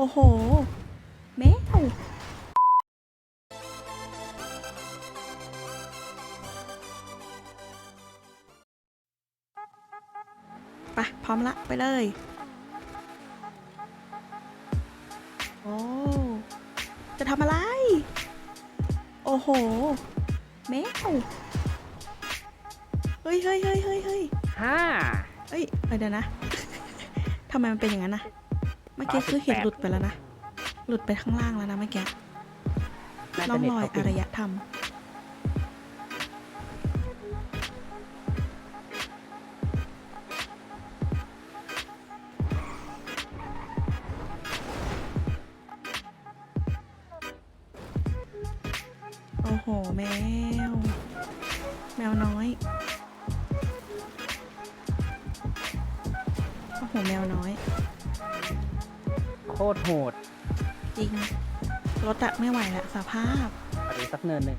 โอ้โห แมวไปพร้อมละ ไปเลย โอ้ จะทำอะไร โอ้โห แมว เฮ้ยเฮ้ยเฮ้ยเฮ้ยเฮ้ยห้าเอ้ยเดี๋ยวนะ ทำไมมันเป็นอย่างนั้นนะ เมื่อกี้คือเห็น38หลุดไปแล้วนะ หลุดไปข้างล่างแล้วนะเมื่อกี้น่าร่จะองเน็ตรอยเขาอารยธรรม โอ้โห แมว แมวน้อย โอ้โห แมวน้อยโคตรโหด จริง รถอะไม่ไหวละสภาพไปดูสักเนินหนึ่ง